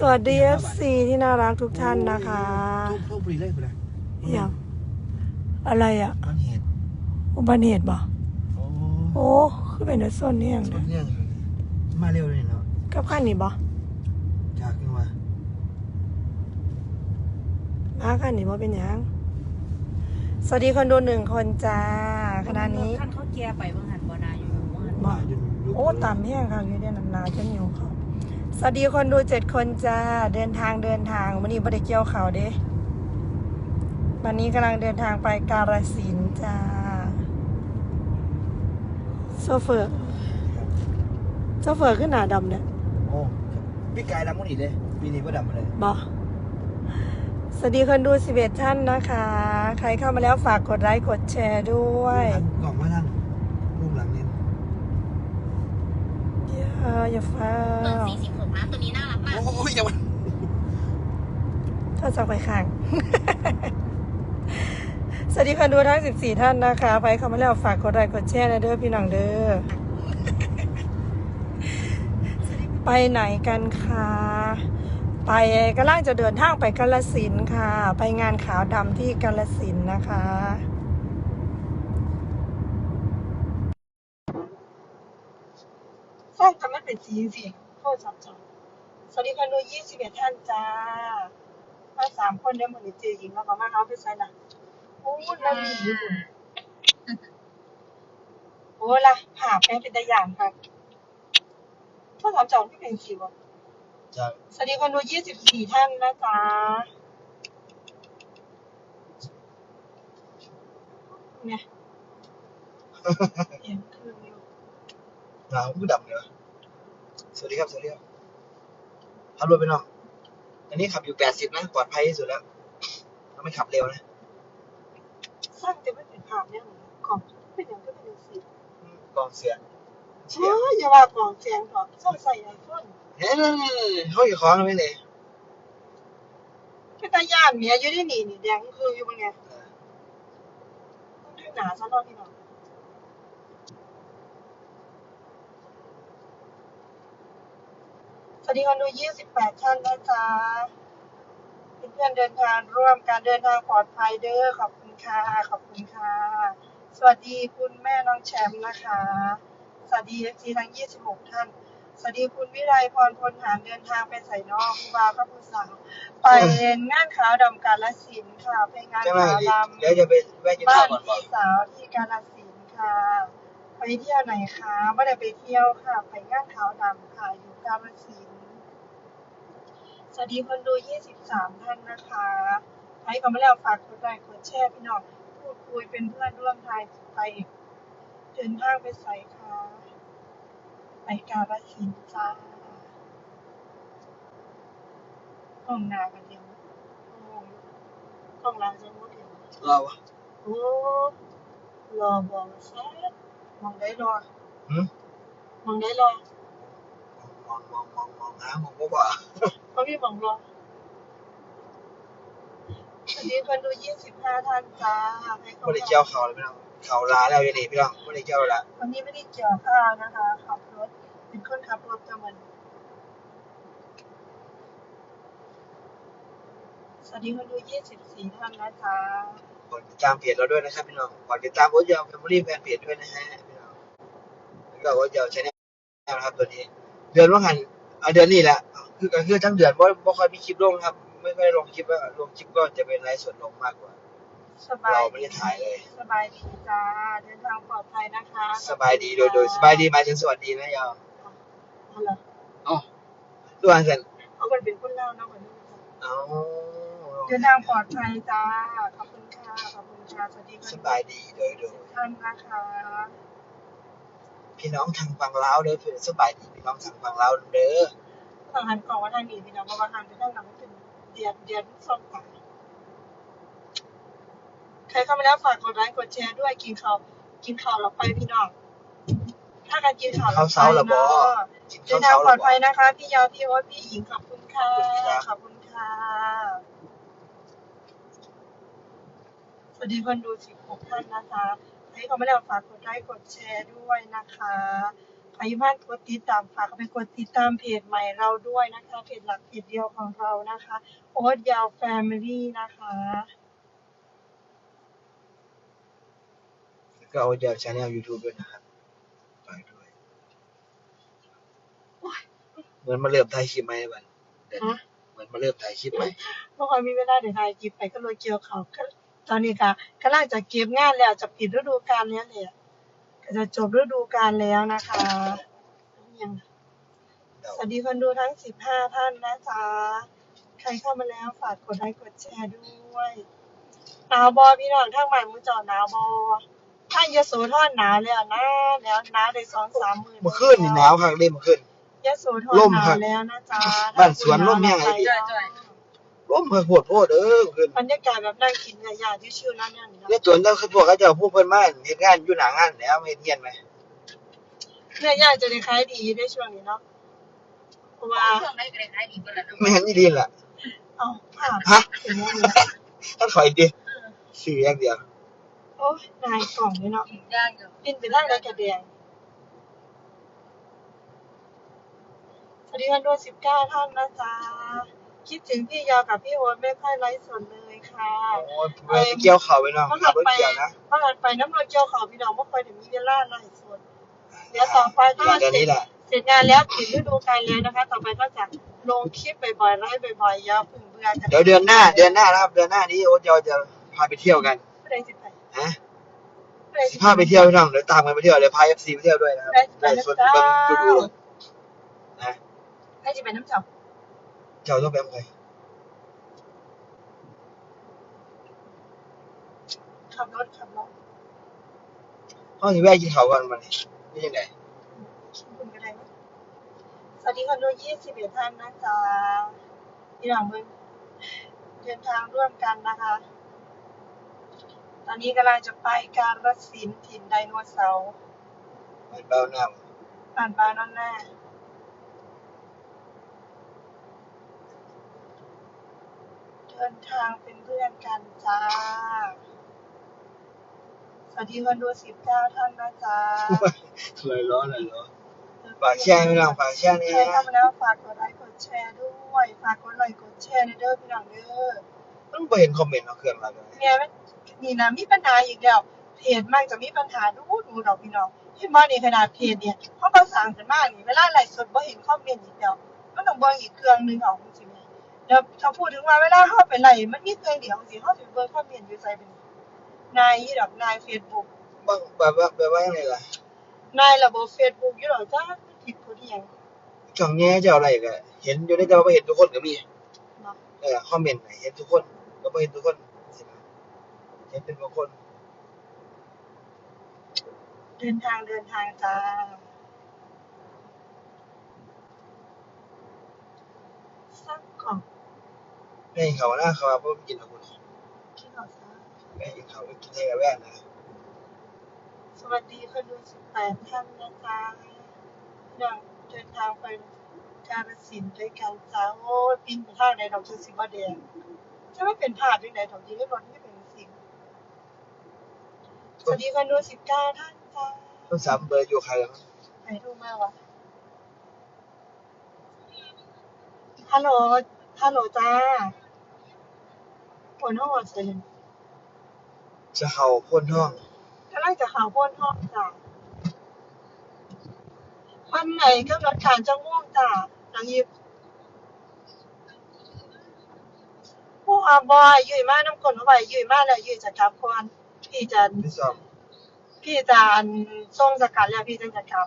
สวัสดี FC ที่น่ารักทุกท่านนะคะทุกทุกบุรีเลยคุณนะอย่างอะไรอะต้นเหตุอุบัติเหตุบ่โอ้โอ้คือเป็นนักส้นนี่อย่างสุเดียดเนี่ยมาเร็วเลยเนาะกับขั้นนี้บ่จากนี่มามาขั้นนี้บ่เป็นหยังสวัสดีคนดูหนึ่งคนจ้าขณะนี้ท่านเขาแก่ไปบางหันบนาอยู่บางหันบ่จนลุกโอ้ตามแห้งค่ะอยู่ในน้ำหนาจนอยู่เขา สวัสดีคนดูเจ็ดคนจ้า เดินทางเดินทางวันนี้บ่ได้เกี่ยวเขาวเด้วันนี้กำลังเดินทางไปกาฬสินธุ์จ้า โซเฟอร์โซเฟอร์ขึ้นหนาดำเนี่ยโอ้พี่กายดำมันอีกเลยปีนี้ก็ดำมาเลยบอสวัสดีคนดู11ท่านนะคะ ใครเข้ามาแล้วฝากกดไลค์กดแชร์ด้วยกล่องมาทั้งรูปหลังนี่ อย่าอย่าฟ้าเบอร์สี่สิบหกนะตัวนี้น่ารักมากโอ้ยอย่ามาถ้าจะไปข้าง สวัสดีคนดูทั้ง 14 ท่านนะคะใครเข้ามาแล้วฝากกดไลค์กดแชร์นะเด้อพี่น้องเด้อ ไปไหนกันคะไปกำลังจะเดินทางไปกาลสินค่ะ ไปงานขาวดำที่กาลสินนะคะ สร้างทำให้เป็นสีสีโคตรสับสนสวัสดีคนดูยี่สิบเอ็ดท่านจ้ามาสามคนเดี๋ยวหมดเจอหญิงแล้วก็มาเขาไปใส่ละโอ้ยเราดีอยู่โอ้ละผ่าแป้งเป็นตะยานค่ะโทษสามจองที่เป็นสิวะจากสวัสดีคนดูยี่สิบสี่ท่านนะจ๊ะเนี่ยเห็นคืนอยู่ หนาวก็ดำเลยวะสวัสดีครับสวัสดีครับขับรถไปเนาะอันนี้ขับอยู่แปดสิบนะปลอดภัยที่สุดแล้วถ้าไม่ขับเร็วนะสร้างจะไม่เป็นภาพเนี่ยเหรอของเป็นอย่างก็เป็นสีกองเสียงเสียเฮ้งยอย่าว่ากล่องเสียงก่อนชอบใส่ไอโฟนเฮ้ยเขาอยู่คล้องไม่เลยเป็นตาย่านเมียอยู่ที่นี่นี่แดงคืออยู่เป็นไงต้องดูหนาซะหน่อยพี่น้อง วัสดีคนดู 28 ท่านนะจ๊ะเพื่อนๆเดินทางร่วมการเดินทางปลอดภัยเด้อขอบคุณค่ะ ขอบคุณค่ะ สวัสดีคุณแม่น้องแชมป์นะคะ สวัสดีเอฟซีทั้ง 26 ท่าน สวัสดีคุณวิไลพรพลหารเดินทางไปใส่นอกครูบาพระพุทธสาวไปงานขาวดำกาลสินธุ์ค่ะไปงานใช่ไหมขาวดเดี๋ยวจะไปแวะกินำบ้าข้าวนก่อนก่อพี่นสาวที่กาลสินธุ์ค่ะ ไปเที่ยวไหนคะไม่ได้ไปเที่ยวค่ะ ไปงานขาวดำค่ะอยู่กาลสินธุ์ส วัสดีคนดู 23 ท่านนะคะใครก็มาแล้วฝากกดไลค์กดแชร์พี่น้อง พูดคุยเป็นเพื่อนร่วมทายไปเดินทางไปใส่ค่ะ ไปกาลสินธุ์จ้าห้องนากันเดียวโอ้ยห้องน้ำจะมุดเดียวเราอะโอ้รอบอกแซ่บมองได้รอหืมมองได้รอ มองมองมองมองหามองก็บ่าเขาพี่มองรอวันนี้คนดูยี่สิบห้าท่านจ้าให้เขาไม่ได้เกี่ยวเขาเลยพี่น้องเขาลาแล้วยังดีพี่น้องไม่ได้เกี่ยวละวันนี้ไม่ได้เกี่ยวข้าวนะคะขับรถเป็นคนขับรถจะมันสวัสดีคนดูยี่สิบสี่ท่านนะจ๊ะกดติดตามเพจเราด้วยนะครับพี่น้องกดติดตามโอ๊ตยาวแฟมิลี่แฟนเพจด้วยนะฮะพี่น้องแล้วก็โอ๊ตยาวชาแนลนะครับตัวนี้ ดือนว่าหันเอาเดือนนี้แหละคือก็คือทั้งเดือนบ่บ่ค่อยมีคลิปลงครับ ไม่ค่อยลงคลิปว่าลงคลิปก็จะเป็นไลฟ์สดลงมากกว่า สบายเราไม่ได้ถ่ายเลย สบายดีจ้าเดินทางปลอดภัยนะคะสบายดีโดยโดยสบายดีหมายถึงสวัสดีนะยาวเอาเหรออ๋อตัวอันเสร็จเอามันเป็นคนเล่าเนาะเหมือนนี้เอาเดินทางปลอดภัยจ้าขอบคุณค่ะขอบคุณค่ะสวัสดีค่ะสบายดีโดยโดยท่านนะคะ พี่น้องทางฝั่งลาวเด้อเพื่อสบายดีพี่น้องทางฝั่งลาวเด้อทางหันกองว่าทางนี้พี่น้องเพราะว่าทางไปทางหลังเป็นเดียดเดียดซ่อมตาใครเข้ามาแล้วฝากกดไลค์กดแชร์ด้วยกินข้าวกินข้าวเราไปพี่น้องถ้าการกินข้าวเราข้าวเช้าละบ่กินเดิข้าวนทางปลอดบ่ภัยนะคะ พี่ยาวพี่โอ๊ตพี่หญิงขอบคุณค่ะขอบคุณค่ะสวัสดีคนดู16ท่านนะคะ ให้เขาไม่ได้ฝากกดไลค์กดแชร์ด้วยนะคะขไปบ้านกดติดตามฝากไปกดติดตามเพจใหม่เราด้วยนะคะเพจหลักเพจเดียวของเรานะคะโอ๊ตยาวแฟมิลี่นะคะแล้วก็เอาจากช anel YouTube ด้วยนะครับฝากด้วยเหมือนมาเริ่มถ่ายคลิปไหมบันเดี๋ยวนี้ฮะ เหมือนมาเริ่มถ่ายคลิปไหม เมื่อวานมีเวลาเดี๋ยวถ่ายคลิปไปก็เลยเกี่ยวเขาก็ ตอนนี้ค่ะกำลังจะเก็บงานแล้วจะปิดฤดูกาลแล้วเนี่ยก็จะจบฤดูกาลแล้วนะคะยังเดาสวัสดีคนดูทั้ง 15 ท่านนะจ๊ะ ใครเข้ามาแล้วฝากกดไลค์กดแชร์ด้วยหนาวบอพี่น้องทั้งใหม่มือจอหนาวบอถ้ายโสธรหนาวแล้วนะแล้วหนาวได้สองสามหมื่นเมื่อคืนนี่หนาวคักเลยเมื่อคืนยโสธรล่มหนาครัวบแล้วนะจ๊ะบ้านสวนล่มแห้งไอ้พี่จ่อย ร่มเพิ่นโพดโพดเด้อเมื่อคืนบรรยากาศแบบนั่งกินกับยาที่ชื่อนั่นเนี่ยนี่เนี่นะยจนแล้วคือพวกเขาเจ้าผู้เพิ่นมาเฮ็ดงานอยู่หน้างานแล้วมาเฮ็ดเงียนไหมเนี่ยยาจะได้ขายดีในช่วงนี้เนาะเพราะว่าเครื่องได้ก็ได้ขายดีกว่าแล้วเนาะไม่เห็นนี่ดีล่ะเอาผ่าฮะเป็นอย่างนี้ถ้าถอยดิซื้ออย่างเดียวโอ้ยนายกล่องนี่เนาะย่างอยู่ปิ้นไปได้ในกระเดียงสวัสดีกันด้วยสิบเก้าท่านนะจ๊ะ คิดถึงพี่ยาวกับพี่โอ๊ตไม่ค่อยไลฟ์สดเลยค่ะโอ้ยไปเกี่ยวเขาไปเนาะเมื่อขัหับนรถไปเกี่ยวนะ เมื่อหันไปน้ำรถเกี่ยวเขาพี่น้องไม่ค่อยถึงมีเวลาไลฟ์สดเดี๋ยวต่อไปก็เดี๋ยวเสร็นี้จแหละ เสร็จงานแล้วปิดฤดูกาลแล้วนะคะ ต่อไปก็จะลงคลิปบ่อยๆไลฟ์บ่อยๆอยาเพึ่งเบื่อกันเดี๋ยวเดือนหน้า เดือนหน้านะครับ เดือนหน้านี้โอ๊ตเราจะพาไปเที่ยวกันไม่ได้สิไปฮะไม่ได้สิสิพาไปเที่ยวพี่น้องเดี๋ยวตามกันไปเที่ยวเดี๋ยวพา FC ไปเที่ยวด้วยนะครับได้สิไปได้นะส่วนจ๊ะเบิ่งดูดูนะให้สิไปน้ำจับ เจ้าต้องไปกับใครขับรถขับรถห้องนี้แวะกินข้าวก่อนมันนี่ยังไงคุณก็ได้นะสวัสดีคนดูยี่สิบเอ็ดท่านนะจ๊ะพี่น้องมึงเดินทางร่วมกันนะคะ ตอนนี้กำลังจะไปการรสินธุ์ถิ่นไดโนเสาร์มันเบาหน้า ผ่านบ้านนั่นแน่ เดินทางเป็นเพื่อนกันจ้า สวัสดีคนดูสิบเก้าท่านนะจ๊ะเลยร้อนเลยร้อนฝากแชร์พี่น้องฝากแชร์นี่ใครนะเข้ามาแล้วฝากกดไลค์กดแชร์ด้วย ฝากกดไลค์กดแชร์ในเด้อพี่น้องเด้อต้องไปเห็นคอมเมนต์เอาเครื่องเราเลยแม่มันนี่นะมีปัญหาอีกแล้วเพจมากจะมีปัญหาดูดูดอกพี่น้องเห็นบ่นี่ขนาดเพจเนี่ยเพราะภาษาขึ้นมากนี่เวลาไลฟ์สดบ่เห็นคอมเมนต์อีกแล้วมันต้องเบิ่งอีกเครื่องหนึงเอาจริง ๆแล้วถ้าพูดถึงว่าเวลาเข้าไปไลฟ์มันมีเครื่องเดียวสิเข้าไปเบิ่งคอมเมนต์อยู่ไสเป็นนายอีดอกนาย Facebook บ้างแบบว่าแบบว่ายังไงล่ะนายระบบ Facebook อยู่ดอกจ้ามันผิดกฎอีหยังช่องแง่จะเอาอะไรกันเห็นอยู่ในแต่ว่าไม่เห็นทุกคนก็มีเนาะเออคอมเมนต์เห็นทุกคนก็ไม่เห็นทุกคนเห็นเป็นบางคน เดินทางเดินทางจ้าสักกล่อง แม่เขาหน้าเขาเพราะกินเอาคนคิดเอาซะแม่เขาไปกินให้กับแว่นนะสวัสดีคนดูสิบแปดท่านนะจ๊ะพี่น้องเดินทางไปกาฬสินธุ์ด้วยกันจ้าโอ้ยปินไปทางใดดอกจะสิบแดงจะไม่เป็นภาพยังไงดอกยิงไม่รถไม่เป็นสิ่งสวัสดีคนดูสิบเก้าท่านจ้าต้นสามเบอร์อยู่ใครแล้วใครโทรมาวะฮัลโหลฮัลโหลจ้า นห้องเสียงจะเข่าพ่นห้องกำลังจะข่าวพ้นห้องจ้าวันไหนกำหนดการจะง่วงจ้าหลังยิบผู้อาบอยยุ่ยมากน้ำคนเข้าไปยุ่ยมากแล้วยุ่ยจะกลับก่อนพี่จะที่สองพี่จะส่งสกัดแล้วพี่จะจะกลับ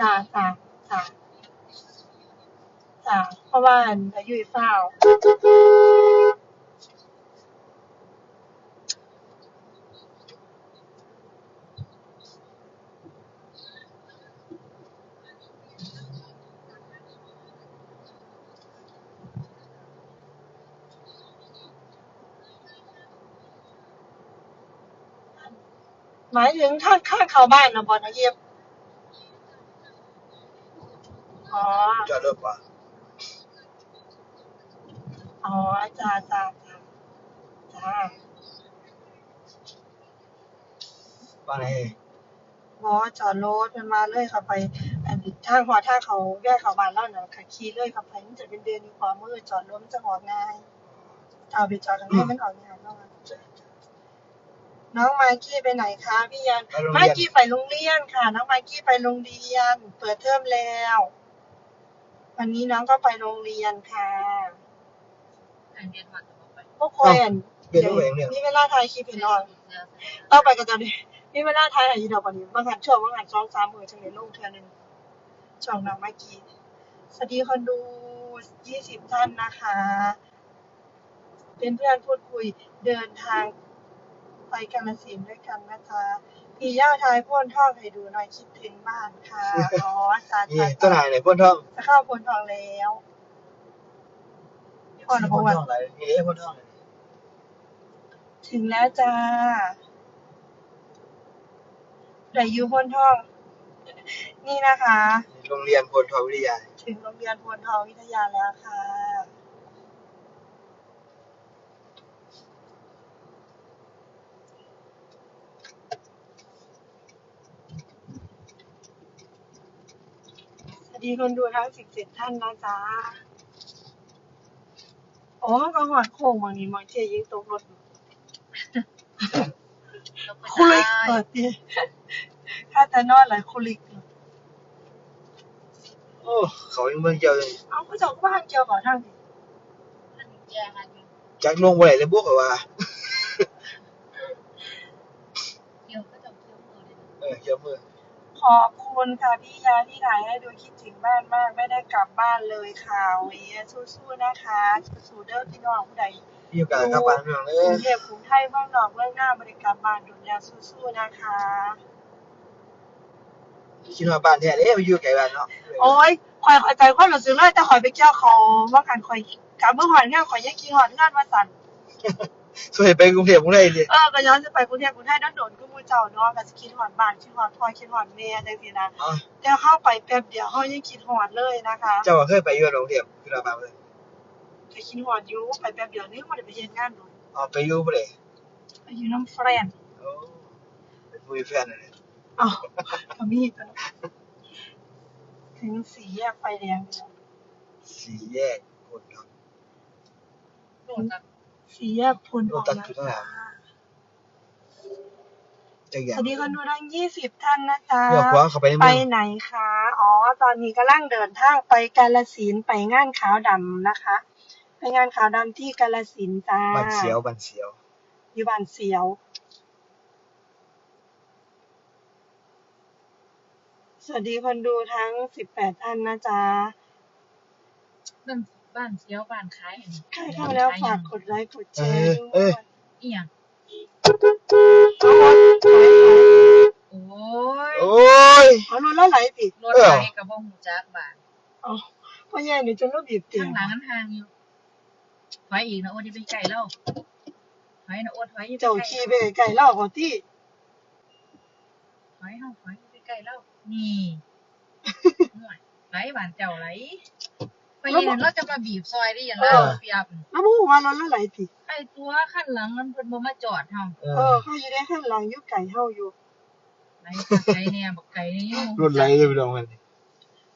จ้าจ้าจ้าจ้าเพราะว่าอายุเฝ้าวหมายถึงท่านข้างเขาบ้านนะบอลนะเยียบอ๋อ จอดรถป่ะอ๋อจ้าจ้าจ้าจ้าว่าไงบอจอดรถมันมาเลยค่ะไปอันทางหัวทางเขาแยกเขาบ้านเล่าน่ะค่ะขี่เลยค่ะไปมันจะเป็นเดือนอยู่ความมืดจอดรถมันจะออกง่ายถ้าเอาไปจอดตรงนี้มันออกยากเนาะน้องมากกี้ไปไหนคะพี่ยันไปโรงมาเรียนกี้ไปโรงเรียนค่ะ น้องมากกี้ไปโรงเรียน เปิดเทอมแล้ว วันนี้น้องก็ไปโรงเรียนค่ะอันเรียนผ่านตัวไปพวกคนเรียนรู้เองเนี่ยมีเวลาถ่ายคลิปเห็นหน่อยต่อไปก็จะมีมีเวลาถ่ายอะไรอยู่ดอกวันนี้บางหันช่วงบางหันสองสามมือจังเลยลงเทื่อหนึงช่องน้องมากกี้สวัสดีคนดูยี่สิบท่านนะคะ เป็นเพื่อนพูดคุยเดินทางไปกาฬสินธุ์ด้วยกันนะคะ พี่ย่าทายพ่นท่องให้ดูหน่อยคิดถึงบ้านค่ะ อ๋อสานี่ธุต้นหายไหนพ่นทองจะเข้าพ่นทองแล้วพี่อ่อนพ่พนวัทนองอะไรนี่เอ๊ะพ่นทองอะไรถึงแล้วจ้าแต่อยู่พ่นทอง นี่นะคะ โรงเรียนพ่นทองวิทยา ถึงโรงเรียนพวนทองวิทยาแล้วค่ะ สวัส ดีคนดูทั้งสิบเจ็ดท่านนะจ๊ะโอ้มันก็หอดโค้งบางนี้บางเทียิงตกรถคุลิกเปิดดิถ้าแต่นอนหลายคุลิกเลยโอ้เขายังเมืองเจียวเลยเอาก็จะว่างเกี่ยวกับทางดิท่านแยกกันอยู่จากลงบ่ไหนเลยบวกกับว่าเที่ยวก็จะเที่ยวมือเลยเออเจียวมือ ขอบคุณค่ะพี่ยาที่ถ่ายให้ดูคิดถึงบ้านมาก ไม่ได้กลับบ้านเลยค่ะเวียสู้ๆนะคะสู้ๆเด้อพี่น้องผู้ใดพี่อยู่กับกลับบ้านเมืองเลกรุยงเทพกรุงไทยบ้านนอกเรื่องหน้าบริการบ้านดูแลสู้ๆนะคะ คิดว่าบ้านแท้เด้ไปอยู่ไกลบ้านเนาะโอ้ยคอยเขอใจความรู้สึกเลยแต่คอยไปเกี่ยวเขาว่ากันคอยกลับเมื่อหอนงานคอยยังกินหอนงานมาสั่น ส่วนไปกรุงเทพกรุงเทพดิเออก็ย้อนจะไปกรุงเทพกรุงไทยนั่นโดนก็มูเจ้าเนาะก็จะคิดหอนบ้านคิดหอนพ่อคิดหอนแม่จังซี่นะอ๋อแต่เข้าไปแป๊บเดียวเฮายังคิดหอนเลยนะคะเจ้าก็เคยไปอยู่กรุงเทพคือเราบ้านเลยไปคิดหอนอยู่ไปแป๊บเดียวนี่บ่ได้ไปเฮ็ดงานโดนอ๋อไปอยู่บ่ได้ไปอยู่น้ำแฟรนด์โอ้เป็นผู้มีแฟนเลยอ้าวก็มีตัวเนาะถึงสี่แยกไฟแดงแล้วสี่แยกคนทองโดนกับ สี่แยกพลออกโลตัสนะคือเท่าไหร่จักอสย่างวัสดีคนดูทั้งยี่สิบท่านนะจ๊ะเพื่อคว้าเข้าไปในไปเมืองไหนคะ อ๋อ ตอนนี้กำลังเดินทางไปกาลสินธุ์ไปงานขาวดำนะคะ ไปงานขาวดำที่กาลสินธุ์จ้าบันเสียวบันเสียว อยู่บ้านเสียว สวัสดีคนดูทั้งสิบแปดท่านนะจ๊ะบ้าน บ้านเที่ยวบ้านขายใครเข้าแล้วฝากกดไลค์กดแชร์เอด้วอยอีหยังเอารถถอยโอ้ยโอ้ยๆเอารถแล้วไหลติรถไฟกับบ่หูจักบ้านเอาพ่อใหญ่หนูจะรถบีบเตียข้างงหลังนั้นทางอยู่ถอยอีกนะโอ้ยไปไกลแล้วถอยนะโอ้ถอยอยู่เจ้าขี่ไปไกลๆเล่าก่อนที่ถอยเฮาถอยไปไกลแล้วนี่ห่วยไหลบ้านเจ้าไหลไป เห็นเราจะมาบีบซอยได้ยังไงเปียบแล้วมูว่ารถแล้วไหลติไอ้ตัวขั้นหลังมันเพิ่นบ่มาจอดเฮาเอเอออเขาอยู่ในข้างหลังอยุไก่เฮาอยู่ไหลไกลเนี่ยบักไกลนี่รถไหลเลยพี่น้องมัน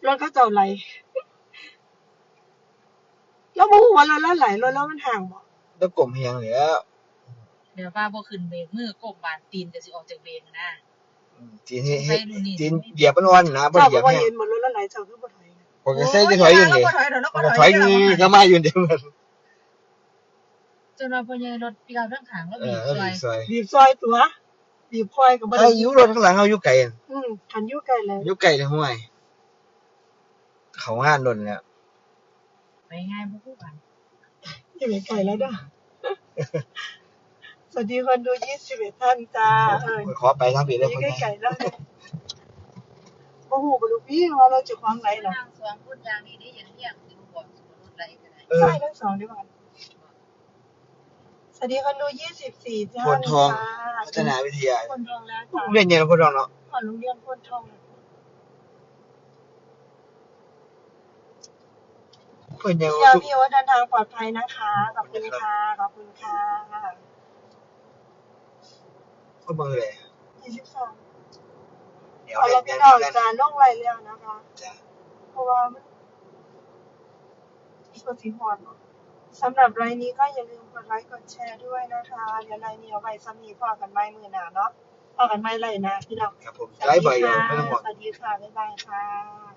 รถก็เจ้าไหลแล้วมูว่ารถแล้วไหลรถแล้วมันห่างบ่ต้องกลมเฮียงแล้วเดี๋ยวป้าบ่ขึ้นเบรกมือกบบ้านตีนจะสิออกจากเบรกนะอืมจีนให้ไปให้ดูนี่จีนเหยียบมันอ่อนนะบ่เจ้าเหยีก็ยบบ่แห้งเห็นบ่รถแล้วไหลเจ้าคือบ่ ถอยนะผมก็ใส่จะถอยอยู่นี่เราก็ถอยเดี๋ยวเรามัก็นก็ถถออยยก็มาอยู่เดียวมันจนเราพยายรถปีกเอาทั้งขางแล้วเอบีอบเออซอยดีซอยบีบซอยตัวบีบคอยก็บ่เอได้ออยู่รถข้างหลังเฮาอยู่ไกลอะอืมคันอยู่ไกลเลยอยู่ไกลเลยห่วย เขางานโดนแล้วไปง่ายบ่คู่กันอยู่ไกลแล้วเด้อสวัสดีคนดู21ท่านจ้าเออขอไปทางผิดอได้ยู่คนไกลๆแล้วเนี่ย บ่ฮู้บ่รู้พี่ว่าเราจะความไหลหรอทางสองพูดอย่างนี้ได้ยังเที่ยงสิบ่บอกสิบ่รถไหลก็ได้เออ ใช่ทั้งสองดีกว่าสวัสดีคนดู24ท่านพลทองค่ะพัฒนาวิทยาพลทองแล้วจ้าเรียนยังพลทองเนาะขอโรงเรียนพลทองเพิ่นยังพี่ยาพี่โอ๊ตเดินทางปลอดภัยนะคะ ขอบคุณค่ะ ขอบคุณค่ะก็มือเลยยี่สิบสาม เดี๋ยวเอาให้เราแม่พี่น้องกันจานน้องไรแล้วนะคะ จ้ะเพราะว่ามันสดสีหอนเนาะสำหรับรายนี้ก็อย่าลืมกดไลค์กดแชร์ด้วยนะคะ เดี๋ยวรายนี้เอาไว้ซ้ำนี้พอกันไม่มือหนาเนาะพอกันไม่ไรนะพี่น้องครับผมสวัไลสฟ์ดีบ่อยอยู่ค่ะไม่ต้องห่วง สวัสดีค่ะบ๊ายบายค่ะ